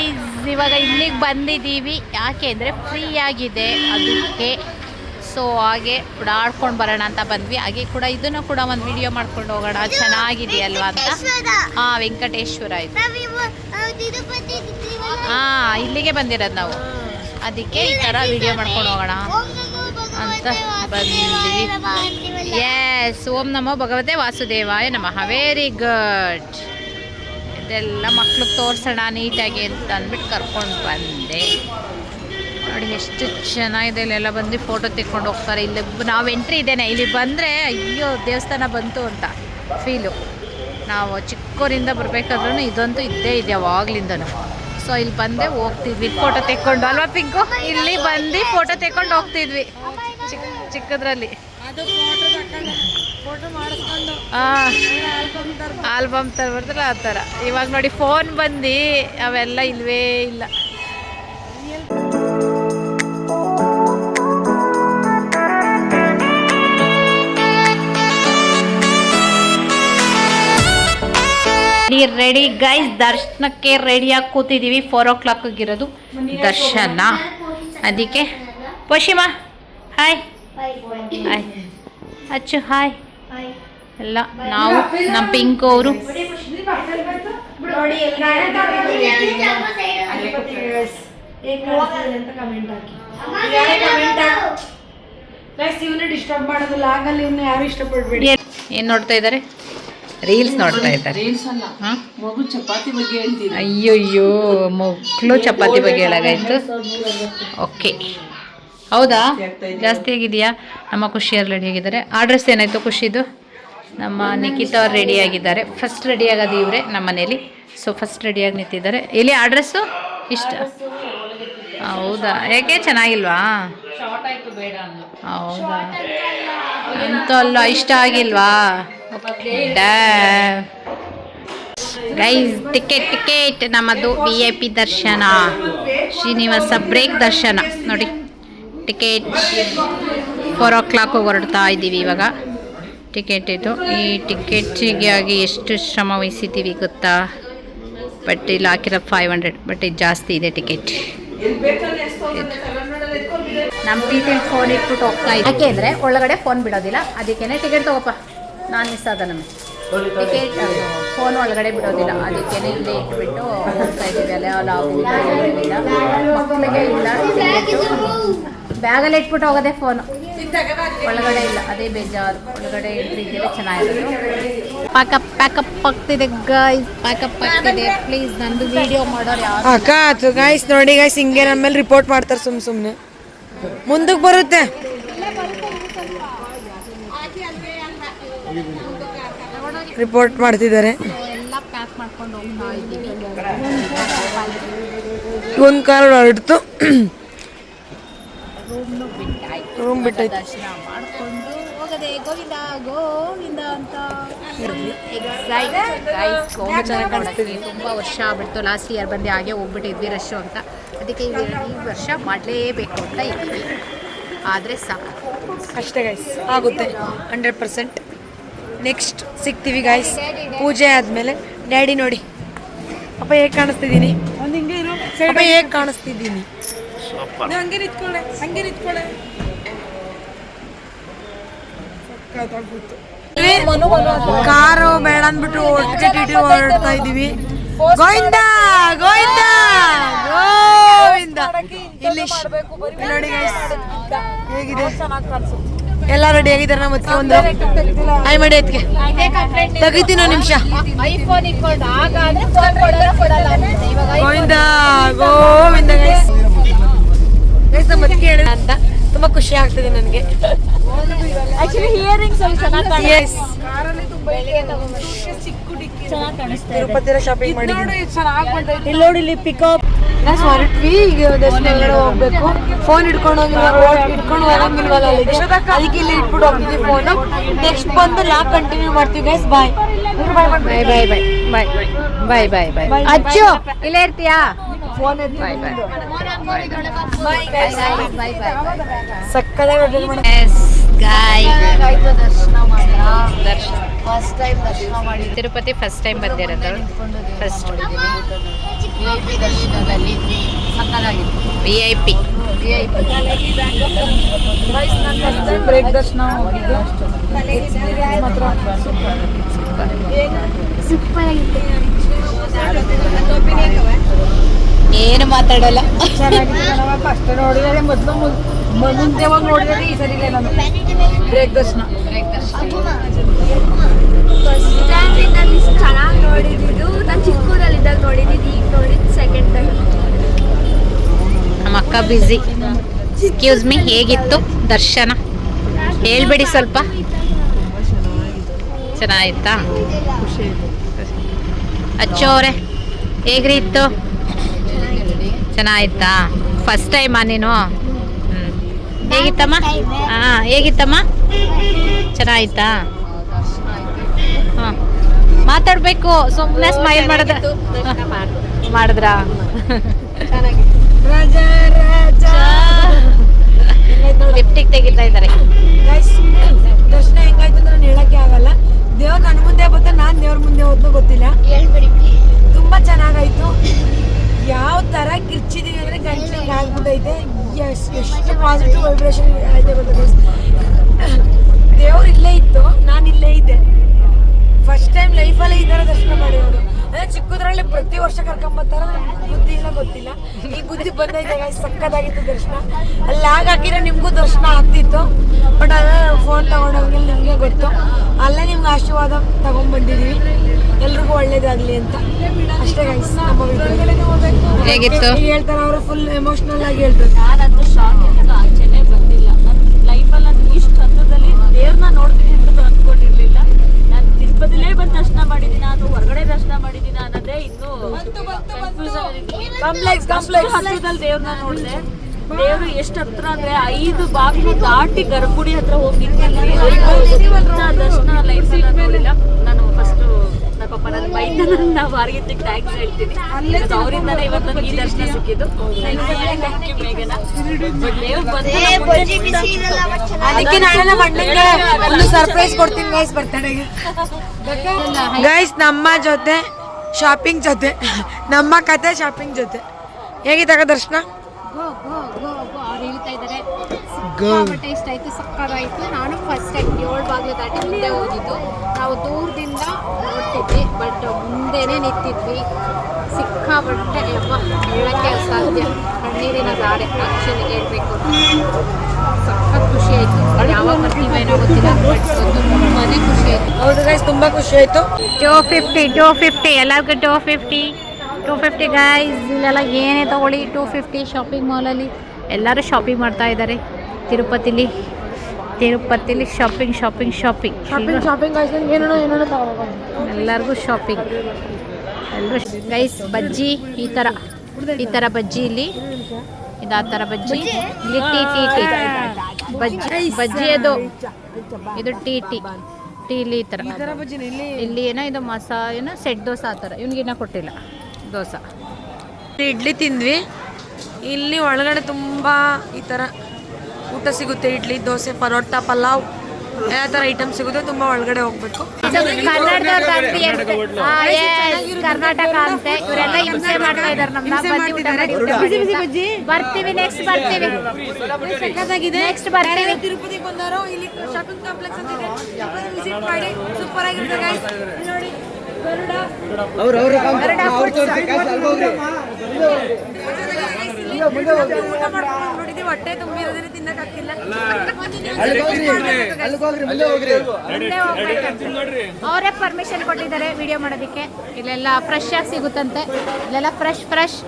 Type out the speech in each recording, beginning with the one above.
Guys ಇವಾಗ ಇಲ್ಲಿಗೆ ಬಂದಿದ್ದೀವಿ. ಯಾಕೆ ಅಂದರೆ ಫ್ರೀ ಆಗಿದೆ ಅದಕ್ಕೆ. ಸೊ ಹಾಗೆ ಓಡಾಡ್ಕೊಂಡು ಬರೋಣ ಅಂತ ಬಂದ್ವಿ. ಹಾಗೆ ಕೂಡ ಇದನ್ನು ಕೂಡ ಒಂದು ವಿಡಿಯೋ ಮಾಡ್ಕೊಂಡು ಹೋಗೋಣ. ಚೆನ್ನಾಗಿದೆಯಲ್ವಾ ಅಂತ? ಹಾಂ, ವೆಂಕಟೇಶ್ವರ ಇದು. ಹಾಂ, ಇಲ್ಲಿಗೆ ಬಂದಿರೋದು ನಾವು. ಅದಕ್ಕೆ ಈ ಥರ ವಿಡಿಯೋ ಮಾಡ್ಕೊಂಡು ಹೋಗೋಣ ಅಂತ ಬಂದಿದ್ದೀವಿ ಎಸ್ ಓಂ ನಮೋ ಭಗವತೆ ವಾಸುದೇವಾಯ ನಮಃ. ವೆರಿ ಗುಡ್ ಇದೆಲ್ಲ ಮಕ್ಳಿಗೆ ತೋರಿಸೋಣ ನೀಟಾಗಿ ಅಂತ ಅಂದ್ಬಿಟ್ಟು ಕರ್ಕೊಂಡು ಬಂದೆ. ನೋಡಿ ಎಷ್ಟು ಚೆನ್ನಾಗಿದೆ ಇಲ್ಲೆಲ್ಲ ಬಂದು ಫೋಟೋ ತೆಕ್ಕೊಂಡು ಹೋಗ್ತಾರೆ. ಇಲ್ಲಿ ನಾವು ಎಂಟ್ರಿ ಇದ್ದೇನೆ. ಇಲ್ಲಿ ಬಂದರೆ ಅಯ್ಯೋ ದೇವಸ್ಥಾನ ಬಂತು ಅಂತ ಫೀಲು ನಾವು ಚಿಕ್ಕವರಿಂದ ಬರಬೇಕಾದ್ರೂ ಇದಂತೂ ಇದ್ದೇ ಇದೆ ಅವಾಗ್ಲಿಂದನು ಸೊ ಇಲ್ಲಿ ಬಂದೆ ಹೋಗ್ತಿದ್ವಿ. ಫೋಟೋ ತೆಕ್ಕೊಂಡು ಅಲ್ವಾ ಪಿಂಕು? ಇಲ್ಲಿ ಬಂದು ಫೋಟೋ ತೆಕ್ಕೊಂಡು ಹೋಗ್ತಿದ್ವಿ. ಚಿಕ್ಕ ಚಿಕ್ಕದ್ರಲ್ಲಿ. ಆಲ್ಬಮ್ ಥರ ಆ. ಥರ. ಇವಾಗ ನೋಡಿ ಫೋನ್ ಬಂದು ಅವೆಲ್ಲ ಇಲ್ವೇ ಇಲ್ಲ. ರೆಡಿ ಗೈಸ್ ದರ್ಶನಕ್ಕೆ ರೆಡಿಯಾಗಿ ಕೂತಿದ್ದೀವಿ ಫೋರ್ ಓ ಕ್ಲಾಕಿಗಿರೋದು ದರ್ಶನ. ಅದಕ್ಕೆ. ಪಶಿಮಾ ಹಾಯ್ ಹಾಯ್ ಅಚ್ಚು ಹಾಯ್ ಎಲ್ಲ ನಾವು ನಮ್ಮ ಪಿಂಕ್ ಅವರು. ಅಂತ ಕಮೆಂಟ್ ಹಾಕಿ ಗೈಸ್ ಇವನ್ನ ಡಿಸ್ಟರ್ಬ್ ಮಾಡೋದಿಲ್ಲ ಆಗಲ್ಲ ಇವನ್ನ ಯಾರು ಇಷ್ಟಪಡ್ಬೇಡಿ ಏನು ನೋಡ್ತಾ ಇದ್ದಾರೆ? ರೀಲ್ಸ್ ನೋಡ್ತಾ ಇದ್ದಾರೆ. ರೀಲ್ಸ್ ಅಲ್ಲ. ಹಾಂ? ಮಗು ಚಪಾತಿ ಬಗ್ಗೆ ಹೇಳ್ತೀನಿ ಅಯ್ಯಯ್ಯೋ ಮಕ್ಕಳು ಚಪಾತಿ ಬಗ್ಗೆ ಹೇಳಾಗಾಯ್ತು ಓಕೆ. ಹೌದಾ? ಜಾಸ್ತಿ ಆಗಿದೆಯಾ? ನಮ್ಮ ಖುಷಿಯವ್ರು ರೆಡಿ ಆಗಿದ್ದಾರೆ ಆ ಡ್ರೆಸ್ ಏನಾಯ್ತು ಖುಷಿದು? ನಮ್ಮ ನಿಖಿತಾ ಅವ್ರು ರೆಡಿ ಆಗಿದ್ದಾರೆ. ಫಸ್ಟ್ ರೆಡಿ ಆಗೋದು ಇವರೇ ನಮ್ಮ ಮನೇಲಿ ಸೊ ಫಸ್ಟ್ ರೆಡಿಯಾಗಿ ನಿಂತಿದ್ದಾರೆ. ಎಲ್ಲಿ ಆ ಡ್ರೆಸ್ಸು ಇಷ್ಟ. ಹೌದಾ? ಯಾಕೆ? ಚೆನ್ನಾಗಿಲ್ವಾ? ಹೌದಾ? ಅಂತೂ ಅಲ್ಲ ಇಷ್ಟ ಆಗಿಲ್ವಾ? ಗೈಸ್ ಟಿಕೆಟ್ ಟಿಕೆಟ್ ನಮ್ಮದು ವಿ ಐ ಪಿ ದರ್ಶನ. ಶ್ರೀನಿವಾಸ ಬ್ರೇಕ್ ದರ್ಶನ. ನೋಡಿ. ಟಿಕೆಟ್ ಫೋರ್ ಓ ಕ್ಲಾಕ್ ಹೊರಡ್ತಾ ಇದ್ದೀವಿ ಇವಾಗ. ಟಿಕೆಟ್ ಇದು. ಈ ಟಿಕೆಟಿಗಾಗಿ ಎಷ್ಟು ಶ್ರಮ ವಹಿಸಿದ್ದೀವಿ ಗೊತ್ತಾ? ಬಟ್ ಇಲ್ಲಿ, ಹಾಕಿರೋ ಫೈವ್ ಹಂಡ್ರೆಡ್ ಬಟ್ ಇದು ಜಾಸ್ತಿ ಇದೆ ಟಿಕೆಟ್. ನಮ್ಮ ಟಿಟಿಲ್ ಫೋನ್ ಇಟ್ಬಿಟ್ಟು ಹೋಗ್ತಾ ಇದೆ ಯಾಕೆ ಅಂದರೆ ಒಳಗಡೆ ಫೋನ್ ಬಿಡೋದಿಲ್ಲ. ಅದಕ್ಕೇನೆ ಟಿಕೆಟ್ ತಗೋಪ್ಪ. ನಾನು ಮಿಸ್ ಆದ ನಮಗೆ. ಟಿಕೆಟ್ ಫೋನ್ ಒಳಗಡೆ ಬಿಡೋದಿಲ್ಲ. ಅದಕ್ಕೇನೆ ಇಲ್ಲೇ ಇಟ್ಬಿಟ್ಟು ಹೋಗ್ತಾ ಇದ್ದೀವಿ. ಅಲ್ಲೇ ಅಲ್ಲಿ ಮಕ್ಕಳಿಗೆ ಇಲ್ಲ, ಟಿಕೆಟು. ಬ್ಯಾಗಲ್ಲಿ ಇಟ್ಬಿಟ್ಟು ಹೋಗೋದೇ ಫೋನು ಒಳಗಡೆ ಇಲ್ಲ ಅದೇ ಬೇಜಾರು. ಒಳಗಡೆ ಇಟ್ಟಿದ್ದೇವೆ ಚೆನ್ನಾಗಿರೋದು. ಪ್ಯಾಕಪ್ ಪ್ಯಾಕಪ್ ಆಗ್ತಿದೆ ಗೈಸ್ ಪ್ಯಾಕಪ್ ಆಗ್ತಿದೆ. ಪ್ಲೀಸ್ ನಂದು ವಿಡಿಯೋ ಮಾಡೋರು ಯಾರು? ಅಕ್ಕ ಆತು ಗಾಯ್ಸ್ ನೋಡಿ ಗಾಯ್ಸ್ ಹಿಂಗೆ ನಮ್ಮ ಮೇಲೆ ರಿಪೋರ್ಟ್ ಮಾಡ್ತಾರೆ ಸುಮ್ ಸುಮ್ಮನೆ ಮುಂದಕ್ಕೆ ಬರುತ್ತೆ. ರಿಪೋರ್ಟ್ ಮಾಡ್ತಿದ್ದಾರೆ. ಒಂದು ಕಾರ್ ಹೊರಡ್ತು ರೂಮ್ ಬಿಟ್ಟೈತೆ. ದರ್ಶನ ಮಾಡ್ಕೊಂಡು ಹೋಗದೆ ಗೋವಿಂದ ಗೋವಿಂದ ಅಂತ. ಎಕ್ಸೈಟ್ ಗೈಸ್ ಗೋವಿಂದ ತುಂಬ ವರ್ಷ ಆಗ್ಬಿಡ್ತು. ಲಾಸ್ಟ್ ಇಯರ್ ಬಂದೆ ಹಾಗೆ ಹೋಗ್ಬಿಟ್ಟಿದ್ವಿ ರಶ್ಶು ಅಂತ. ಅದಕ್ಕೆ ಈ ಈ ವರ್ಷ ಮಾಡಲೇಬೇಕು ಅಂತ ಇದ್ದೀವಿ. ಆದರೆ ಸಾಕು. ಅಷ್ಟೇ ಗೈಸ್ ಆಗುತ್ತೆ. ಹಂಡ್ರೆಡ್ ಪರ್ಸೆಂಟ್ ನೆಕ್ಸ್ಟ್ ಸಿಗ್ತೀವಿ ಗೈಸ್ ಪೂಜೆ ಆದಮೇಲೆ ಡ್ಯಾಡಿ ನೋಡಿ. ಅಪ್ಪ ಹೇಗೆ ಕಾಣಿಸ್ತಿದ್ದೀನಿ ಅಪ್ಪ ಹೇಗೆ ಕಾಣಿಸ್ತಿದ್ದೀನಿ ಹಂಗೆ ನಿಂತ್ಕೊಳ್ಳೆ ಹಂಗೆ ನಿಂತ್ಕೊಳ್ಳೆ ಕಾರು ಬೇಡ ಅಂದ್ಬಿಟ್ಟು ಒಟ್ಟಿಗೆ ಟಿಟಿ ಹೊರಡ್ತಾ ಇದೀವಿ ಗೋವಿಂದ ಗೋವಿಂದ ಗೋವಿಂದ. ಇಲ್ಲಿ. ಹೇಗಿದೆ? ಎಲ್ಲ ರೆಡಿ ಆಗಿದ್ದಾರೆ ನಮ್ಮ ಅದಕ್ಕೆ ಒಂದು? ಐ ಮಾಡಿ ಅದಕ್ಕೆ ತೆಗಿತೀನಿ ನಿಮಿಷ. ಗೋವಿಂದ ಗೋವಿಂದ ಗೈಸ್ ನಮ್ಮ ಹೇಳಿದ ಅಂತ. ತುಂಬಾ ಖುಷಿ ಆಗ್ತದೆ ನನಗೆ. ಆಕ್ಚುಲಿ ಹಿಯರಿಂಗ್ ಸ್ವಲ್ಪ ಚೆನ್ನಾಗಿ ಎಸ್ ತಿರುಪತಿರ ಶಾಪಿಂಗ್ ಮಾಡಿ ಇಲ್ಲಿ ನೋಡಿ ಇಲ್ಲಿ ಪಿಕಪ್ ಗೈಸ್ ಹೊರಟ್ವಿ ಈಗ ದರ್ಶನ ಹೋಗ್ಬೇಕು. ಫೋನ್ ಇಟ್ಕೊಂಡು ಹೋಗಿಲ್ವ? ಇಟ್ಕೊಂಡು ಹೋಗಂಗಿಲ್ವಲ್ಲ ಅಲ್ಲಿಗೆ ಅದಕ್ಕೆ ಇಲ್ಲಿ ಇಟ್ಬಿಟ್ಟು ಹೋಗ್ತೀವಿ ಫೋನ್ ನೆಕ್ಸ್ಟ್ ಬಂದು ಲಾಕ್ ಕಂಟಿನ್ಯೂ ಮಾಡ್ತೀವಿ guys bye bye bye bye bye bye bye bye bye Achchu ಇಲ್ಲೇ ಇರ್ತೀಯಾ? ಬಾಯ್ ಬಾಯ್ ಬಾಯ್ ಬಾಯ್ ಸಕ್ಕದಾಗಿ ಹೋಟೆಲ್ ಮಾಡಿ ಎಸ್ ಗಾಯ್. ದರ್ಶನ ಫಸ್ಟ್ ಟೈಮ್ ದರ್ಶನ ಮಾಡಿ ತಿರುಪತಿ ಫಸ್ಟ್ ಟೈಮ್ ಬಂದಿರೋದು ಫಸ್ಟ್ ವಿ ಐ ಪಿ ದರ್ಶನದಲ್ಲಿ V I P V I P break ದರ್ಶನ ಹೋಗಿದ್ದು ಮಾತ್ರ ಸೂಪರ್ ಆಗಿತ್ತು ಏನು ಮಾತಾಡಲ್ಲ? ಫಸ್ಟ್ ನೋಡಿದರೆ ಮೊದಲು ಮುಂದೆ ಹೋಗಿ ನೋಡಿದ್ರೆ? ಈ ಸರಿ ಇಲ್ಲ ನಾನು ಬ್ರೇಕ್ ದರ್ಶನ ಫಸ್ಟ್ ಟೈಮ್ ನಾನು ಇಷ್ಟು ಚೆನ್ನಾಗಿ ನೋಡಿದ್ದು ನಾನು ಚಿಕ್ಕೂರಲ್ಲಿದ್ದಾಗ ನೋಡಿದ್ದು ಈಗ ನೋಡಿದ್ದು ಸೆಕೆಂಡ್ ಟೈಮ್ ನಮ್ಮ ಅಕ್ಕ ಬ್ಯುಸಿ ಎಕ್ಸ್ಕ್ಯೂಸ್ ಮೀ ಹೇಗಿತ್ತು ದರ್ಶನ? ಹೇಳ್ಬಿಡಿ ಸ್ವಲ್ಪ. ಚೆನ್ನಾಗಿತ್ತಾ? ಅಚ್ಚೋರೆ ಹೇಗ್ರಿ ಇತ್ತು? ಚೆನ್ನಾಗಿತ್ತಾ? ಫಸ್ಟ್ ಟೈಮಾ ನೀನು? ಹೇಗಿತ್ತಮ್ಮ? ಹಾಂ ಹೇಗಿತ್ತಮ್ಮ? ಚೆನ್ನಾಗಿತ್ತಾ? ಹಾಂ. ಮಾತಾಡಬೇಕು ಸುಮ್ಮನೆ ಸ್ಮೈಲ್ ಮಾಡಿದ್ರ ಮಾಡಿದ್ರಾ? ರಾಜ ರಾಜ. ಲಿಫ್ಟಿಗೆ ತೆಗಿತಾ ಇದ್ದಾರೆ. ದರ್ಶನ ಹೆಂಗಾಯ್ತು ಅಂತ ನಾನು ಹೇಳಕ್ಕೆ ಆಗಲ್ಲ. ದೇವ್ರು ನನ್ನ ಮುಂದೆ ಬತ್ತ ನಾನು ದೇವ್ರ ಮುಂದೆ ಹೋದ್ನು ಗೊತ್ತಿಲ್ಲ. ಹೇಳ್ಬಿಡಿ. ತುಂಬಾ ಚೆನ್ನಾಗಾಯ್ತು. ಯಾವ ತರ ಕಿರ್ಚಿದೀವಿ ಅಂದ್ರೆ ಗಂಟ್ಲಿಗೆ ಆಗ್ಬಿಟ್ಟೈತೆ ಎಸ್ ಎಷ್ಟು ಪಾಸಿಟಿವ್ ವೈಬ್ರೇಷನ್ ಐತೆ ಗೊತ್ತಾ? ದೇವ್ರು ಇಲ್ಲೇ ಇತ್ತು ನಾನು ಇಲ್ಲೇ ಇದ್ದೆ. ಫಸ್ಟ್ ಟೈಮ್ ಲೈಫಲ್ಲಿ ಈ ಥರ ದರ್ಶನ ಮಾಡಿರೋದು. ಅದೇ ಚಿಕ್ಕದ್ರಲ್ಲಿ ಪ್ರತಿ ವರ್ಷ ಕರ್ಕೊಂಬತ್ತಾರ ಬುದ್ಧಿ ಇಲ್ಲ ಗೊತ್ತಿಲ್ಲ. ಈ ಬುದ್ಧಿ ಬಂದೈತೆ ಸಕ್ಕದಾಗಿತ್ತು ದರ್ಶನ. ಅಲ್ಲಿ ಆಗ ಹಾಕಿದ್ರೆ ನಿಮಗೂ ದರ್ಶನ ಆಗ್ತಿತ್ತು. ಬಟ್ ಅದ ಫೋನ್ ತಗೊಂಡೋಗಿ ನಿಮಗೆ ಗೊತ್ತು. ಅಲ್ಲೇ ನಿಮ್ಗೆ ಆಶೀರ್ವಾದ ತಗೊಂಡ್ಬಂದಿದ್ದೀವಿ ಎಲ್ರಿಗೂ ಒಳ್ಳೇದಾಗ್ಲಿ ಅಂತ. ಅಷ್ಟೇ ಗೈಸ್ ನಮ್ಮ ವಿಡಿಯೋ ಹೇಗಿತ್ತು? ಹೇಳ್ತಾರೆ ಅವರು ಫುಲ್ ಎಮೋಷನಲ್ ಆಗಿ ಹೇಳ್ತಾರೆ. ನಾನಂತೂ ಶಾಕಿಂದ ಆಚೆನೇ ಬಂದಿಲ್ಲ. ನನ್ನ ಲೈಫಲ್ಲಿ ನಾನು ಇಷ್ಟು ಹತ್ರದಲ್ಲಿ ದೇವ್ರನ್ನ ನೋಡ್ತೀನಿ ಅಂತ ಅನ್ಕೊಂಡಿರಲಿಲ್ಲ. ನಾನು ತಿರುಪತಿಲೇ ಬಂದು ದರ್ಶನ ಮಾಡಿದ್ದೀನಿ ನಾನು ಹೊರಗಡೆ ದರ್ಶನ ಮಾಡಿದ್ದೀನಿ ಅನ್ನೋದೇ ಇನ್ನೂ ಕಾಂಪ್ಲೆಕ್ಸ್ ಕಾಂಪ್ಲೆಕ್ಸ್ ಹತ್ರದಲ್ಲಿ ದೇವ್ರನ್ನ ನೋಡಿದೆ. ದೇವರು ಎಷ್ಟು ಹತ್ರ ಅಂದ್ರೆ ಐದು ಬಾಗಿಲು ದಾಟಿ ಗರ್ಭಗುಡಿ ಹತ್ರ ಹೋಗಿದ್ದೆ. ಅಲ್ಲ ಇಂಥ ದರ್ಶನ ಲೈಫ್ ನೋಡಿಲ್ಲ. ಪಾಪ ನನ್ನ ಬೈದ ನನ್ನ ಭಾರ್ಗತಿಗೆ ಥ್ಯಾಂಕ್ಸ್ ಹೇಳ್ತೀನಿ. ಅವರಿಂದನೇ ಇವತ್ತು ನನಗೆ ಈ ದರ್ಶನ ಸಿಕ್ಕಿದ್ದು. ಅದಕ್ಕೆ ನಾಳೆ ಮಣ್ಣಿಗೆ ಒಂದು ಸರ್ಪ್ರೈಸ್ ಕೊಡ್ತೀನಿ ಗೈಸ್ ಬರ್ತಡೆಗೆ ಗೈಸ್ ನಮ್ಮ ಜೊತೆ ಶಾಪಿಂಗ್ ಜೊತೆ ನಮ್ಮ ಕತೆ ಶಾಪಿಂಗ್ ಜೊತೆ. ಹೇಗಿದ್ದಾಗ ದರ್ಶನ? ಸಿಕ್ಕಾಪಟ್ಟೆ ಇಷ್ಟ ಆಯ್ತು ಸಕ್ಕತ್ತಾಯಿತು ನಾನು ಫಸ್ಟ್ ಟೈಮ್ ಏಳು ಬಾಗಿಲು ದಾಟಿ ಮುಂದೆ ಹೋಗಿದ್ದು. ನಾವು ದೂರದಿಂದ ನೋಡ್ತಿದ್ವಿ ಬಟ್ ಮುಂದೆನೇ ನಿಂತಿದ್ವಿ. ಸಿಕ್ಕಾಪಟ್ಟೆ ಅಪ್ಪ ಹೇಳಕ್ಕೆ ಅಸಾಧ್ಯ. ಕಣ್ಣೀರಿನ ದಾರೆ ಆಕ್ಚುಲಿ ಹೇಳ್ಬೇಕು ಸಖತ್ ಖುಷಿ ಆಯಿತು. ಯಾವಾಗ ಬರ್ತೀವಿ ಏನೋ ಗೊತ್ತಿಲ್ಲ ಬಟ್ ತುಂಬಾ ಖುಷಿ ಆಯಿತು. ಹೌದು ಗೈಸ್ ತುಂಬಾ ಖುಷಿ ಆಯ್ತು. ಟೂ ಫಿಫ್ಟಿ ಟೂ ಫಿಫ್ಟಿ ಎಲ್ಲರಿಗೂ two fifty two fifty guys ಇಲ್ಲೆಲ್ಲ ಏನೇ ತಗೊಳ್ಳಿ ಟೂ ಫಿಫ್ಟಿ ಶಾಪಿಂಗ್ ಮಾಲಲ್ಲಿ ಎಲ್ಲರೂ ಶಾಪಿಂಗ್ ಮಾಡ್ತಾ ಇದ್ದಾರೆ. ತಿರುಪತಿಲಿ ತಿರುಪತಿಲಿ shopping shopping shopping shopping shopping ಎಲ್ಲರಿಗೂ ಶಾಪಿಂಗ್ ಎಲ್ಲರೂ ಗೈಸ್ ಬಜ್ಜಿ ಈ ಥರ ಈ ಥರ ಬಜ್ಜಿ ಇಲ್ಲಿ. ಇದು ಆ ಥರ ಬಜ್ಜಿ. ಇಲ್ಲಿ ಟೀ ಟೀ ಟೀ. ಬಜ್ಜಿ ಬಜ್ಜಿ ಅದು ಇದು ಟೀ ಟೀ. ಟೀಲಿ ಈ ಥರ ಈ ಬಜ್ಜಿನ ಇಲ್ಲಿ ಇಲ್ಲಿ ಏನೋ ಇದು ಮಸಾ ಏನೋ ಸೆಟ್ ದೋಸೆ ಆ ಥರ ಇವ್ನಿಗಿನ್ನ ಕೊಟ್ಟಿಲ್ಲ ದೋಸೆ. ಇಡ್ಲಿ ತಿಂದ್ವಿ. ಇಲ್ಲಿ ಒಳಗಡೆ ತುಂಬ ಈ ತರ ಊಟ ಸಿಗುತ್ತೆ ಇಡ್ಲಿ ದೋಸೆ ಪರೋಟ ಪಲಾವ್. ಎಲ್ಲ ತರ ಐಟಮ್ ಸಿಗುತ್ತೆ ತುಂಬಾ ಒಳಗಡೆ ಹೋಗ್ಬೇಕು. ಕರ್ನಾಟಕ ಅಂತೆ ಇವರೆಲ್ಲ ಹಿಂಸೆ ಮಾಡ್ತಾ ಇದಾರೆ ನಮ್ಮನ್ನ ಬರ್ತೀವಿ ನೆಕ್ಸ್ಟ್ ಬರ್ತೀವಿ ನೆಕ್ಸ್ಟ್ ಬರ್ತೀವಿ. ತಿರುಪತಿ ಬಂದವರು ಇಲ್ಲಿ ಶಾಪಿಂಗ್ ಕಾಂಪ್ಲೆಕ್ಸ್ ಅಂತ ಇದೆ. ವಿಸಿಟ್ ಮಾಡಿ. ಸೂಪರ್ ಆಗಿರುತ್ತೆ ಗೈಸ್ ಇಲ್ಲಿ ನೋಡಿ ಗರುಡ. ಊಟ ಮಾಡ್ಕೊಂಡು ನೋಡಿದ್ವಿ ಹೊಟ್ಟೆ ತುಂಬಿರೋದ್ರೆ ತಿನ್ನಕ್ ಆಗ್ತಿಲ್ಲ ಅವರೇ ಪರ್ಮಿಷನ್ ಕೊಟ್ಟಿದ್ದಾರೆ ವಿಡಿಯೋ ಮಾಡೋದಕ್ಕೆ. ಇಲ್ಲೆಲ್ಲ ಫ್ರೆಶ್ ಆಗಿ ಸಿಗುತ್ತಂತೆ. ಇಲ್ಲೆಲ್ಲ ಫ್ರೆಶ್ ಫ್ರೆಶ್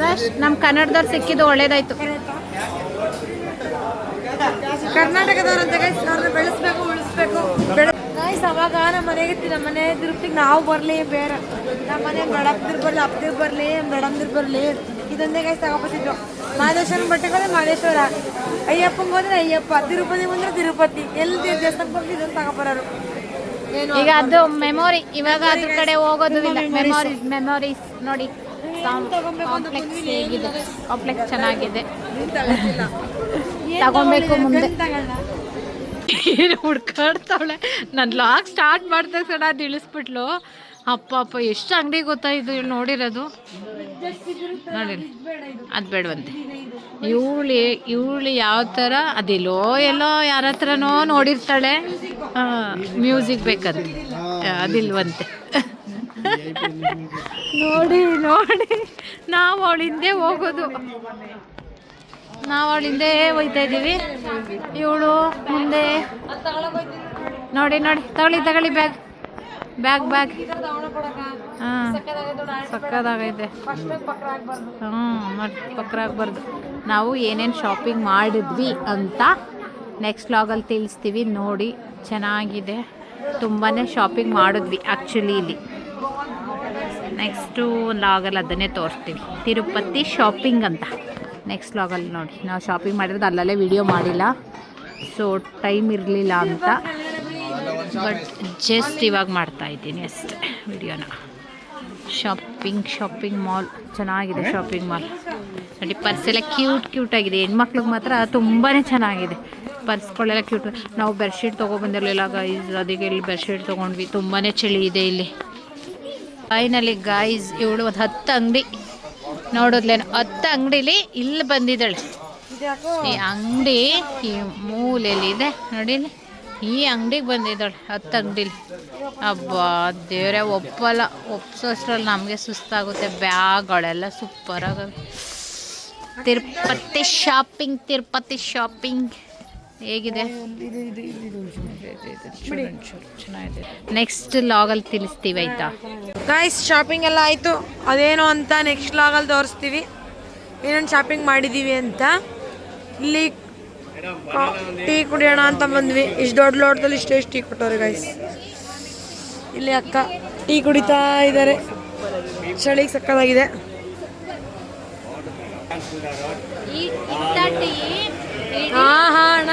ಫ್ರೆಶ್ ನಮ್ಮ ಕನ್ನಡದವ್ರು ಸಿಕ್ಕಿದ್ದು ಒಳ್ಳೇದಾಯ್ತು. ಕರ್ನಾಟಕದವ್ರಂತ ಅವ್ರನ್ನ ಬೆಳೆಸ್ಬೇಕು ಉಳಿಸ್ಬೇಕು. ಗೈಸ್ ಅವಾಗ ನಮ್ಮ ಮನೆಗೆ ನಮ್ಮ ಮನೆ ತಿರುಪ್ತಿಗೆ ನಾವು ಬರಲಿ ಬೇರೆ. ನಮ್ಮ ಮನೆ ಮೇಡಮ್ದಿರ್ ಬರಲಿ ಅಪ್ಪದಿರ್ ಬರಲಿ ಮೇಡಮ್ದಿರ್ ಬರಲಿ. ಇದೊಂದೇ ಕೈ ತಗೊಬತ್ತಿದ್ರು ಮಹದೇಶ್ವರನ ಬಟ್ಟೆಗೆ ಹೋದ್ರೆ ಮಹದೇಶ್ವರ ಅಯ್ಯಪ್ಪಂಗೆ ಹೋದ್ರೆ ಅಯ್ಯಪ್ಪ ತಿರುಪತಿ ಬಂದ್ರೆ ತಿರುಪತಿ. ಎಲ್ಲಿ ದೇವಸ್ಥಾನಕ್ಕೆ ಹೋಗಿ ಇದನ್ನು ತಗೊಬರೋರು ಈಗ ಅದು ಮೆಮೊರಿ ಇವಾಗ ಅದ್ರ ಕಡೆ ಹೋಗೋದು ಇಲ್ಲ ಮೆಮೊರೀಸ್ ಮೆಮೊರೀಸ್ ನೋಡಿ ಕಾಂಪ್ಲೆಕ್ಸ್ ಹೇಗಿದೆ. ಕಾಂಪ್ಲೆಕ್ಸ್ ಚೆನ್ನಾಗಿದೆ. ತಗೊಬೇಕು ಮುಂದೆ. ಏನು ಹುಡ್ಕಾಡ್ತಾವಳೆ? ನಾನು ಲಾಗ್ ಸ್ಟಾರ್ಟ್ ಮಾಡ್ದಾಗ ಸಡ ತಿಳಿಸ್ಬಿಟ್ಲು. ಇಳಿಸ್ಬಿಟ್ಲು ಅಪ್ಪ ಅಪ್ಪ, ಎಷ್ಟು ಅಂಗಡಿ ಗೊತ್ತಾ ಇದು ನೋಡಿರೋದು? ನೋಡಿ ಅದು ಬೇಡವಂತೆ. ಇವಳು ಇವಳು ಯಾವ ಥರ ಅದಿಲ್ಲೋ ಎಲ್ಲೋ ಯಾರ ಹತ್ರನೋ ನೋಡಿರ್ತಾಳೆ. ಮ್ಯೂಸಿಕ್ ಬೇಕಂತ. ಅದಿಲ್ವಂತೆ. ನೋಡಿ ನೋಡಿ. ನಾವು ಅವಳ ಹಿಂದೆ ಹೋಗೋದು. ನಾವು ಅವಳ ಹಿಂದೆ ಹೋಯ್ತಾ ಇದ್ದೀವಿ. ಇವಳು ಮುಂದೆ. ನೋಡಿ ನೋಡಿ. ತಗೊಳ್ಳಿ ತಗೊಳ್ಳಿ ಬ್ಯಾಗ್. Bag bag. ಹಾಂ. ಸಕ್ಕದಾಗೈತೆ ಹ್ಞೂ ಮತ್ತು ಪಕ್ರ ಆಗ್ಬಾರ್ದು. ನಾವು ಏನೇನು ಶಾಪಿಂಗ್ ಮಾಡಿದ್ವಿ ಅಂತ ನೆಕ್ಸ್ಟ್ ಲಾಗಲ್ಲಿ ತಿಳಿಸ್ತೀವಿ. ನೋಡಿ ಚೆನ್ನಾಗಿದೆ. ತುಂಬಾ ಶಾಪಿಂಗ್ ಮಾಡಿದ್ವಿ ಆ್ಯಕ್ಚುಲಿ ಇಲ್ಲಿ. ನೆಕ್ಸ್ಟು ಲಾಗಲ್ಲಿ ಅದನ್ನೇ ತೋರಿಸ್ತೀವಿ ತಿರುಪತಿ ಶಾಪಿಂಗ್ ಅಂತ. ನೆಕ್ಸ್ಟ್ ಲಾಗಲ್ಲಿ ನೋಡಿ. ನಾವು ಶಾಪಿಂಗ್ ಮಾಡಿರೋದು ಅಲ್ಲಲ್ಲೇ ವಿಡಿಯೋ ಮಾಡಿಲ್ಲ. ಸೊ ಟೈಮ್ ಇರಲಿಲ್ಲ ಅಂತ. ಬಟ್ ಜಸ್ಟ್ ಇವಾಗ ಮಾಡ್ತಾ ಇದ್ದೀನಿ ಅಷ್ಟೇ ವಿಡಿಯೋನ. ಶಾಪಿಂಗ್ ಶಾಪಿಂಗ್ ಮಾಲ್ ಚೆನ್ನಾಗಿದೆ ಶಾಪಿಂಗ್ ಮಾಲ್ ನೋಡಿ ಪರ್ಸ್ ಎಲ್ಲ ಕ್ಯೂಟ್ ಕ್ಯೂಟ್ ಆಗಿದೆ. ಹೆಣ್ಮಕ್ಳಿಗೆ ಮಾತ್ರ ತುಂಬಾ ಚೆನ್ನಾಗಿದೆ. ಪರ್ಸ್ಗಳೆಲ್ಲ ಕ್ಯೂಟ್ ನಾವು ಬೆಡ್ಶೀಟ್ ತೊಗೊಬಂದಿರಲಿಲ್ಲ ಗೈಸ್ ಅದಕ್ಕೆ ಇಲ್ಲಿ ಬೆಡ್ಶೀಟ್ ತೊಗೊಂಡ್ವಿ. ತುಂಬಾ ಚಳಿ ಇದೆ ಇಲ್ಲಿ. ಫೈನಲಿ ಗಾಯ್ಸ್ ಇವಳು ಒಂದು ಹತ್ತು ಅಂಗಡಿ ನೋಡೋದ್ಲೇನು. ಹತ್ತು ಅಂಗಡಿಲಿ ಇಲ್ಲಿ ಬಂದಿದ್ದಾಳೆ. ಈ ಅಂಗಡಿ ಈ ಮೂಲೆಯಲ್ಲಿ ಇದೆ. ನೋಡಿ. ಈ ಅಂಗಡಿಗೆ ಬಂದಿದ್ದಾಳೆ ಹತ್ತು ಅಂಗಡಿಲಿ. ಅಬ್ಬಾ ದೇವರೇ ಒಪ್ಪಲ್ಲ. ಒಪ್ಸೋಷ್ಟ್ರಲ್ಲಿ ನಮಗೆ ಸುಸ್ತಾಗುತ್ತೆ. ಬ್ಯಾಗ್ಗಳೆಲ್ಲ ಸೂಪರ್ ಆಗವೆ ತಿರುಪತಿ ಶಾಪಿಂಗ್ ತಿರುಪತಿ ಶಾಪಿಂಗ್ ಹೇಗಿದೆ? ಚೆನ್ನಾಗಿದೆ ನೆಕ್ಸ್ಟ್ ಲಾಗಲ್ಲಿ ತಿಳಿಸ್ತೀವಿ ಆಯ್ತಾ? ಗಾಯ್ಸ್ ಶಾಪಿಂಗ್ ಎಲ್ಲ ಆಯಿತು. ಅದೇನು ಅಂತ ನೆಕ್ಸ್ಟ್ ಲಾಗಲ್ಲಿ ತೋರಿಸ್ತೀವಿ. ಏನೇನು ಶಾಪಿಂಗ್ ಮಾಡಿದ್ದೀವಿ ಅಂತ. ಇಲ್ಲಿ ಟೀ ಕುಡಿಯೋಣ ಅಂತ ಬಂದ್ವಿ. ಇಷ್ಟು ದೊಡ್ಡ ಲೋಟದಲ್ಲಿ ಇಷ್ಟೇ ಟೀ ಕೊಟ್ಟವ್ರೆ ಗೈಸ್ ಇಲ್ಲಿ ಅಕ್ಕ ಟೀ ಕುಡಿತಾ ಇದ್ದಾರೆ ಚಳಿಗೆ ಸಕ್ಕದಾಗಿದೆ ಹಾ, ಹಾಂ, ಅಣ್ಣ.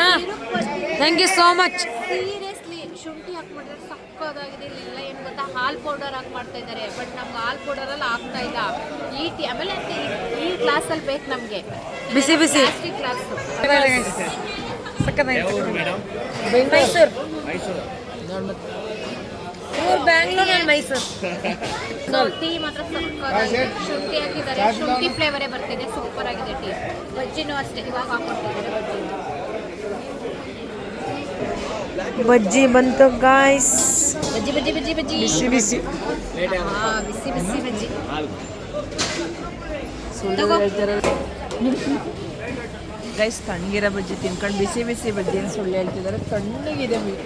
ಥ್ಯಾಂಕ್ ಯು ಸೋ ಮಚ್ ಶುಂಠಿ ಹಾಕ್ಬಿಟ್ರೆ ಸಕ್ಕದಾಗಿದೆ ಇಲ್ಲೆಲ್ಲ ಏನು ಗೊತ್ತಾ, ಹಾಲ್ ಪೌಡರ್ ಹಾಕಿ ಮಾಡ್ತಾ ಇದ್ದಾರೆ ಬಟ್ ನಮ್ಗೆ ಹಾಲ್ ಪೌಡರಲ್ಲಿ ಆಗ್ತಾ ಇಲ್ಲ. ಈ ಟೀ, ಆಮೇಲೆ ಈ ಕ್ಲಾಸಲ್ಲಿ ಬೇಕು ನಮಗೆ. ಬಿಸಿ ಬಿಸಿ ಪ್ಲಾಸ್ಟಿಕ್ ಕ್ಲಾಸು ಮೈಸೂರು ಇವ್ರು ಬ್ಯಾಂಗ್ಳೂರ್ ನಾನು ಮೈಸೂರು ಸೊ ಟೀ ಮಾತ್ರ ಸಕ್ಕದಾಗಿದೆ ಶುಂಠಿ ಹಾಕಿದ್ದಾರೆ. ಶುಂಠಿ ಫ್ಲೇವರೇ ಬರ್ತಿದೆ. ಸೂಪರ್ ಆಗಿದೆ ಟೀ ಬಜ್ಜಿನೂ ಅಷ್ಟೇ. ಇವಾಗ ಹಾಕೊಟ್ಟಿದ್ದಾರೆ ಬಜ್ಜಿ. ಬಜ್ಜಿ ಬಂತು ಗಾಯ್ಸ್ ಬಜ್ಜಿ ಬಜ್ಜಿ ಬಜ್ಜಿ ಬಜ್ಜಿ. ಬಿಸಿ ಬಿಸಿ. ಹಾ, ಬಿಸಿ ಬಿಸಿ ಬಜ್ಜಿ. ತಗೋ. ಗೈಸ್ ತಣ್ಣಗಿರೋ ಬಜ್ಜಿ ತಿನ್ಕೊಂಡು ಬಿಸಿ ಬಿಸಿ ಬಜ್ಜಿ ಅಂತ ಸುಳ್ಳು ಹೇಳ್ತಿದ್ದಾರೆ ತಣ್ಣಗಿದೆ ಮೀನು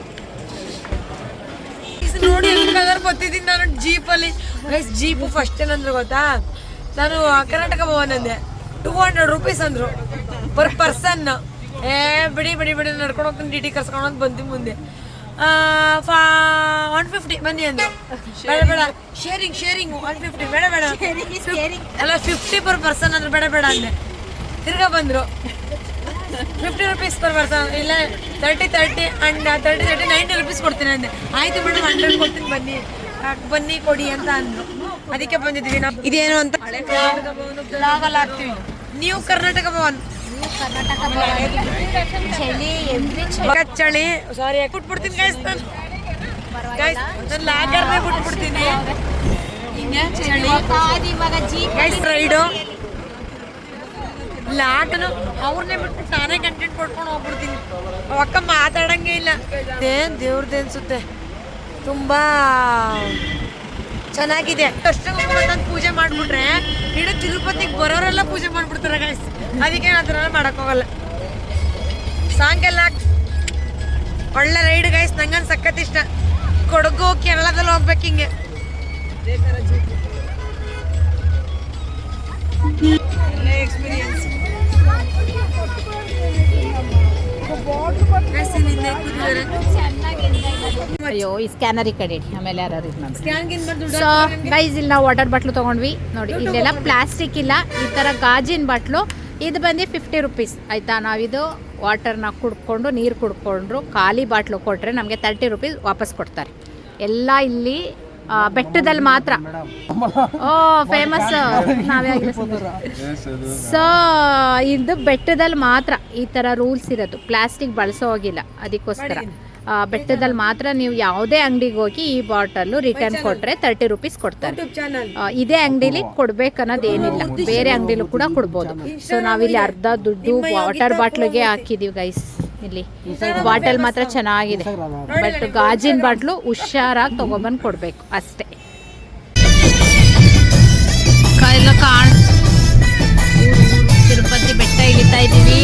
ನೋಡಿ ಕಲರ್ ಗೊತ್ತಿದ್ದೀನಿ ನಾನು ಜೀಪಲ್ಲಿ ಗೈಸ್ ಜೀಪು ಫಸ್ಟ್ ಏನಂದ್ರು ಗೊತ್ತಾ? ನಾನು ಕರ್ನಾಟಕ ಭವನ್ ಅಂದೆ. ಟೂ ಹಂಡ್ರೆಡ್ ರುಪೀಸ್ ಅಂದರು. ಪರ್ ಪರ್ಸನ್ ಏ ಬಿಡಿ ಬಿಡಿ ಬಿಡಿ ನಡ್ಕೊಂಡು ಹೋಗ್ತೀನಿ ಡಿ ಟಿ ಕರ್ಸ್ಕೊಂಡು ಅಂತ ಬಂದು ಮುಂದೆ. ಒನ್ ಫಿಫ್ಟಿ ಬನ್ನಿ ಅಂದ್ರು. ಬೇಡ ಬೇಡ. ಶೇರಿಂಗ್ ಶೇರಿಂಗ್ ಒನ್ ಫಿಫ್ಟಿ ಬೇಡ ಬೇಡ. ಅಲ್ಲ ಫಿಫ್ಟಿ ಪರ್ ಪರ್ಸನ್ ಅಂದ್ರೆ ಬೇಡ ಬೇಡ ಅಂದೆ. ತಿರ್ಗಾ ಬಂದರು. ಫಿಫ್ಟಿ ರುಪೀಸ್ ಪರ್ ಪರ್ಸನ್ ಇಲ್ಲ thirty thirty and thirty thirty ninety rupees ಕೊಡ್ತೀನಿ ಅಂದೆ. ಆಯ್ತು ಮೇಡಮ್ ಹಂಡ್ರೆಡ್ ಕೊಡ್ತೀನಿ ಬನ್ನಿ. ಬನ್ನಿ ಕೊಡಿ ಅಂತ ಅಂದ್ರು. ಅದಕ್ಕೆ ಬಂದಿದ್ದೀವಿ ನಾವು. ಇದೇನು ಅಂತ? ಹಾಕ್ತೀವಿ ನೀವು ಕರ್ನಾಟಕ ಭವನ್ ಕರ್ನಾಟಕ ಭವನ್. ಚಳಿ ಸಾರಿ ಬಿಟ್ಬಿಡ್ತೀನಿ ಗೈಸ್ ನಾನು. ಗೈಸ್ ಲಾಗರ್ನೇ ಬಿಟ್ಬಿಡ್ತೀನಿ. ಚಳಿ? ಗೈಸ್ ರೈಡು ಲಾಟನು ಅವ್ರನ್ನೇ ಬಿಟ್ಟು ನಾನೇ ಕಂಟೆಂಟ್ ಕೊಟ್ಕೊಂಡು ಹೋಗ್ಬಿಡ್ತೀನಿ. ಅವಕ್ಕ ಮಾತಾಡಂಗೆ ಇಲ್ಲ. ಏನು ದೇವ್ರದ್ದು ಅನಿಸುತ್ತೆ? ತುಂಬಾ ಚೆನ್ನಾಗಿದೆ. ಅಷ್ಟು ಪೂಜೆ ಮಾಡ್ಬಿಟ್ರೆ ಇಡೀ ತಿರುಪತಿಗೆ ಬರೋರೆಲ್ಲ ಪೂಜೆ ಮಾಡ್ಬಿಡ್ತಾರೆ ಗಾಯ್ಸ್ ಅದಕ್ಕೆ ಆ ಥರ ಮಾಡಕ್ ಹೋಗಲ್ಲ. ಸಾಂಗ್ ಎಲ್ಲ ಒಳ್ಳೆ ರೈಡ್ ಗಾಯ್ಸ್ ನಂಗನ್ ಸಖತ್ ಇಷ್ಟ. ಕೊಡಗು ಕೇರಳದಲ್ಲಿ ಹೋಗ್ಬೇಕು ಹಿಂಗೆ. ಎಕ್ಸ್ಪೀರಿಯನ್ಸ್ ಅಯ್ಯೋ ಈ ಸ್ಕ್ಯಾನರ್ ಈ ಕಡೆ ಆಮೇಲೆ ಯಾರು ಇದು ಮಾಡಿ ಸೊ ಗೈಸ್ ಇಲ್ಲಿ ನಾವು ವಾಟರ್ ಬಾಟ್ಲು ತಗೊಂಡ್ವಿ. ನೋಡಿ ಇಲ್ಲೆಲ್ಲ ಪ್ಲಾಸ್ಟಿಕ್ ಇಲ್ಲ. ಈ ಥರ ಗಾಜಿನ ಬಾಟ್ಲು ಇದು ಬಂದು ಫಿಫ್ಟಿ ರುಪೀಸ್ ಆಯಿತಾ? ನಾವಿದು ವಾಟರ್ನ ಕುಡ್ಕೊಂಡು ನೀರು ಕುಡ್ಕೊಂಡ್ರು ಖಾಲಿ ಬಾಟ್ಲು ಕೊಟ್ಟರೆ ನಮಗೆ ತರ್ಟಿ ರುಪೀಸ್ ವಾಪಸ್ ಕೊಡ್ತಾರೆ. ಎಲ್ಲ ಇಲ್ಲಿ ಬೆಟ್ಟದಲ್ಲಿ ಮಾತ್ರ. ಓ ಫೇಮಸ್ ನಾವೇ ಸೊ ಇದು ಬೆಟ್ಟದಲ್ಲಿ ಮಾತ್ರ ಈ ಥರ ರೂಲ್ಸ್ ಇರೋದು. ಪ್ಲಾಸ್ಟಿಕ್ ಬಳಸೋ ಹೋಗಿಲ್ಲ. ಅದಕ್ಕೋಸ್ಕರ. ಬೆಟ್ಟದಲ್ಲಿ ಮಾತ್ರ ನೀವು ಯಾವುದೇ ಅಂಗಡಿಗೆ ಹೋಗಿ ಈ ಬಾಟಲ್ ರಿಟರ್ನ್ ಕೊಟ್ರೆ ತರ್ಟಿ ರುಪೀಸ್ ಕೊಡ್ತಾರೆ. ಯೂಟ್ಯೂಬ್ ಚಾನಲ್ ಆ, ಇದೇ ಅಂಗಡಿಲಿ ಕೊಡ್ಬೇಕನ್ನೋದು ಏನಿಲ್ಲ ಬೇರೆ ಅಂಗಡಿಲೂ ಕೂಡ ಕೊಡ್ಬೋದು. ಸೊ ನಾವಿಲ್ಲಿ ಅರ್ಧ ದುಡ್ಡು ವಾಟರ್ ಬಾಟ್ಲಿಗೆ ಹಾಕಿದೀವಿ ಗೈಸ್ ಇಲ್ಲಿ. ಬಾಟಲ್ ಮಾತ್ರ ಚೆನ್ನಾಗಿದೆ. ಬಟ್ ಗಾಜಿನ ಬಾಟ್ಲು ಹುಷಾರಾಗಿ ತೊಗೊಂಬಂದು ಕೊಡಬೇಕು ಅಷ್ಟೇ. ಎಲ್ಲ ಕಾಣ್ ತಿರುಪತಿ ಬೆಟ್ಟ ಇಳಿತಾ ಇದ್ದೀವಿ.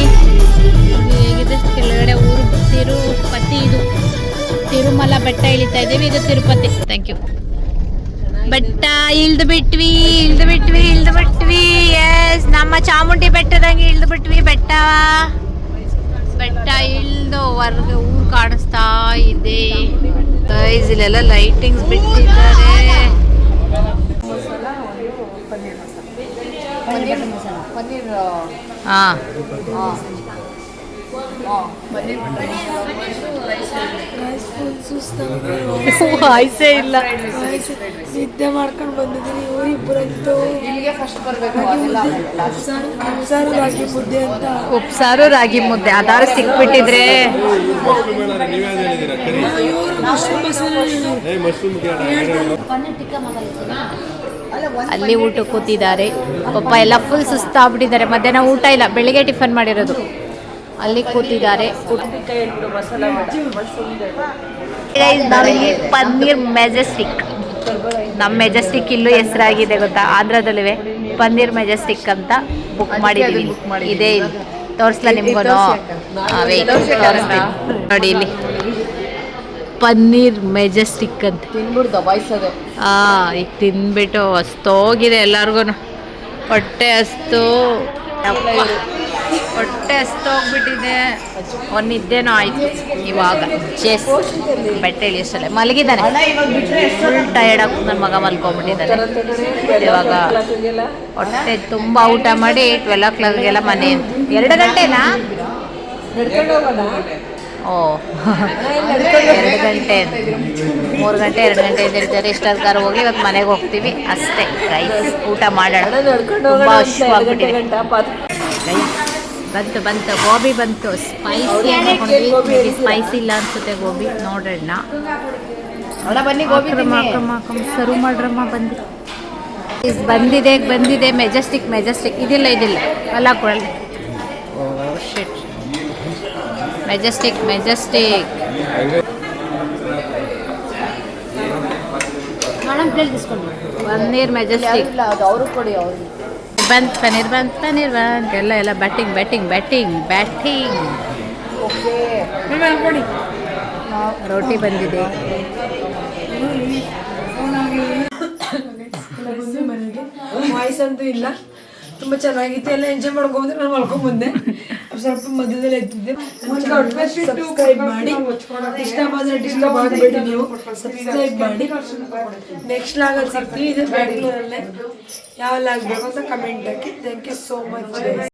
ಹೇಗಿದೆ? ಕೆಳಗಡೆ ಊರು ತಿರುಪತಿ ಇದು. ತಿರುಮಲ ಬೆಟ್ಟ ಇಳಿತಾ ಇದ್ದೀವಿ ಇದು ತಿರುಪತಿ. ಥ್ಯಾಂಕ್ ಯು ಬೆಟ್ಟ ಇಳ್ದು ಬಿಟ್ವಿ ಇಳ್ದು ಬಿಟ್ವಿ ಇಳ್ದು ಬಿಟ್ವಿ. ಎಸ್ ನಮ್ಮ ಚಾಮುಂಡಿ ಬೆಟ್ಟದಂಗೆ ಇಳ್ದು ಬಿಟ್ವಿ ಬೆಟ್ಟ. ಬೆಟ್ಟ ಇಳ್ದು ಹೊರಗೆ ಊರು ಕಾಣಿಸ್ತಾ ಇದೆ. ಇಲ್ಲೆಲ್ಲ ಲೈಟಿಂಗ್ಸ್ ಬಿಟ್ಟಿದ್ದಾರೆ. ಹಾ. ಆಯ್ಸೇ ಇಲ್ಲ. ನಿದ್ದೆ ಮಾಡ್ಕೊಂಡು ಬಂದಿದ್ದೀನಿ. ಇವರಿಬ್ಬರಂತೂ ಇಲ್ಲಿಗೆ ಫಸ್ಟ್ ಬರಬೇಕು ಸಾರು ರಾಗಿ ಮುದ್ದೆ ಅಂತ. ಉಪ್ಸಾರು ರಾಗಿ ಮುದ್ದೆ. ಆಧಾರ ಸಿಕ್ಬಿಟ್ಟಿದ್ರೆ. ಅಲ್ಲಿ ಊಟ ಕೂತಿದ್ದಾರೆ. ಪಾಪ ಎಲ್ಲ ಫುಲ್ ಸುಸ್ತಾಗ್ಬಿಟ್ಟಿದ್ದಾರೆ. ಮಧ್ಯಾಹ್ನ ಊಟ ಇಲ್ಲ. ಬೆಳಿಗ್ಗೆ ಟಿಫನ್ ಮಾಡಿರೋದು. ಅಲ್ಲಿ ಕೂತಿದ್ದಾರೆ. ನಾವಿಲ್ಲಿ ಪನ್ನೀರ್ ಮೆಜೆಸ್ಟಿಕ್. ನಮ್ಮ ಮೆಜೆಸ್ಟಿಕ್ ಇಲ್ಲೂ ಹೆಸರಾಗಿದೆ ಗೊತ್ತಾ? ಆಂಧ್ರದಲ್ಲಿವೆ. ಪನ್ನೀರ್ ಮೆಜೆಸ್ಟಿಕ್ ಅಂತ ಬುಕ್ ಮಾಡಿದೀವಿ. ಇದೇ ಇಲ್ಲಿ. ತೋರಿಸ್ಲಾ ನಿಮ್ಗೂ ನೋಡಿ ಇಲ್ಲಿ. ಪನ್ನೀರ್ ಮೆಜೆಸ್ಟಿಕ್ ಅಂತ. ಆ ಈಗ ತಿಂದ್ಬಿಟ್ಟು ಹಸ್ತೋಗಿದೆ ಎಲ್ಲಾರ್ಗು ಹೊಟ್ಟೆ ಹಸ್ತು. ಹೊಟ್ಟೆ ಹಸ್ತೋಗ್ಬಿಟ್ಟಿದೆ. ಒಂದು ನಿದ್ದೆನೂ ಆಯ್ತು. ಇವಾಗ ಚೆಸ್ ಬೆಟ್ಟ ಇಳಿಸಲ್ಲ ಮಲಗಿದ್ದಾನೆ. ಫುಲ್ ಟಯರ್ಡ್ ಆಗಿ ನನ್ನ ಮಗ ಮಲ್ಕೊಂಡ್ಬಿಟ್ಟಿದ್ದಾನೆ. ಇವಾಗ ಹೊಟ್ಟೆ ತುಂಬ ಊಟ ಮಾಡಿ ಟ್ವೆಲ್ ಓ ಕ್ಲಾಕ್ಗೆಲ್ಲ ಮನೆ ಎರಡು ಗಂಟೆನಾ? ಓ. ಎರಡು ಗಂಟೆ ಮೂರು ಗಂಟೆ ಎರಡು ಗಂಟೆ ಇರ್ತಾರೆ. ಇಷ್ಟಾದ್ಕಾರ ಹೋಗಿ ಇವತ್ತು ಮನೆಗೆ ಹೋಗ್ತೀವಿ. ಅಷ್ಟೇ. ರೈಸ್ ಊಟ ಮಾಡೋಣ. ತುಂಬ ಬಂತು ಬಂತು. ಗೋಬಿ ಬಂತು. ಸ್ಪೈಸಿ ಅನ್ಕೊಂಡ್ವಿ ಸ್ಪೈಸಿ ಇಲ್ಲ ಅನ್ಸುತ್ತೆ ಗೋಬಿ. ನೋಡೋಣ ಬನ್ನಿ ಗೋಬಿ ಸರ್ವ್ ಮಾಡ್ರಮ್ಮ ಬಂದು. ಇಸ್ ಬಂದಿದೆ ಬಂದಿದೆ. ಮೆಜೆಸ್ಟಿಕ್ ಮೆಜೆಸ್ಟಿಕ್ ಇದಿಲ್ಲ ಇದಿಲ್ಲ. ಅಲ್ಲ ಕೊಡಲಿ Majestic Majestic Majestic Panneer Majestic ಅವರು ಕೊಡಿ ಅವ್ರಿಗೆ. ಬಂತ್ ಪನೀರ್ ಬಂತ್ ಪನೀರ್ ಬಂತ್ ಎಲ್ಲ ಎಲ್ಲ ಬ್ಯಾಟಿಂಗ್ ಬ್ಯಾಟಿಂಗ್ ಬ್ಯಾಟಿಂಗ್ ಬ್ಯಾಟಿಂಗ್ ರೋಟಿ ಬಂದಿದೆ. ವಾಯ್ಸ್ ಅಂತೂ ಇಲ್ಲ. ತುಂಬಾ ಚೆನ್ನಾಗಿತ್ತು. ಎಲ್ಲ ಎಂಜಾಯ್ ಮಾಡ್ಕೊಂಡ್ರೆ ನಾನು ಮಲ್ಕೊಂಡ್ ಬಂದೆ. ಸ್ವಲ್ಪ ಮೊದಲೇ ಇರ್ತಿದ್ದೆ ಸಬ್ಸ್ಕ್ರೈಬ್ ಮಾಡಿ. ಇಷ್ಟ ಬಂದ್ರೆ ಡಿಸ್ಟರ್ಬ್ ಆಗಬೇಡಿ ನೀವು. ಸಬ್ಸ್ಕ್ರೈಬ್ ಮಾಡಿ. ನೆಕ್ಸ್ಟ್ ಲಾಗಲ್ಲಿ ಸಿಗ್ತೀವಿ ಇದು ಬ್ಯಾಂಗ್ಳೂರಲ್ಲೇ ಯಾವ ಲಾಗ್ ಬೇಕು ಅಂತ comment hockey. Thank you so much